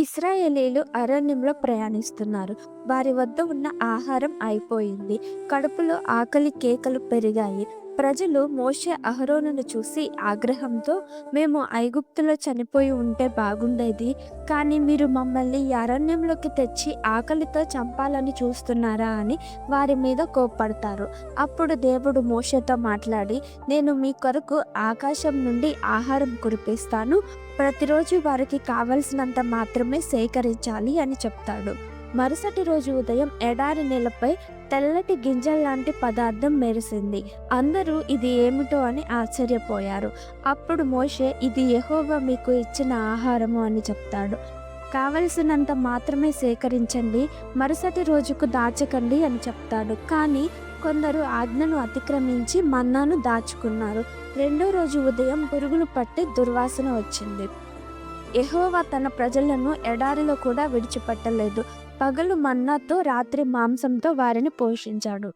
ఇస్రాయేలీలు అరణ్యంలో ప్రయాణిస్తున్నారు. వారి వద్ద ఉన్న ఆహారం అయిపోయింది. కడుపులో ఆకలి కేకలు పెరిగాయి. ప్రజలు మోషే అహరోనును చూసి ఆగ్రహంతో మేము ఐగుప్తులో చనిపోయి ఉంటే బాగుండేది. కానీ మీరు మమ్మల్ని ఈ అరణ్యంలోకి తెచ్చి ఆకలితో చంపాలని చూస్తున్నారా అని వారి మీద కోప్పడతారు. అప్పుడు దేవుడు మోషేతో మాట్లాడి నేను మీ కొరకు ఆకాశం నుండి ఆహారం కురిపిస్తాను. ప్రతిరోజు వారికి కావలసినంత మాత్రమే సేకరించాలి అని చెప్తాడు. మరుసటి రోజు ఉదయం ఎడారి నేలపై తెల్లటి గింజల్లాంటి పదార్థం మెరిసింది. అందరూ ఇది ఏమిటో అని ఆశ్చర్యపోయారు. అప్పుడు మోషే ఇది యహోవా మీకు ఇచ్చిన ఆహారము అని చెప్తాడు. కావలసినంత మాత్రమే సేకరించండి. మరుసటి రోజుకు దాచకండి అని చెప్తాడు. కానీ కొందరు ఆజ్ఞను అతిక్రమించి మన్నాను దాచుకున్నారు. రెండో రోజు ఉదయం పురుగులు పట్టి దుర్వాసన వచ్చింది. ఎహోవా తన ప్రజలను ఎడారిలో కూడా విడిచిపెట్టలేదు. పగలు మన్నాతో రాత్రి మాంసంతో వారిని పోషించాడు.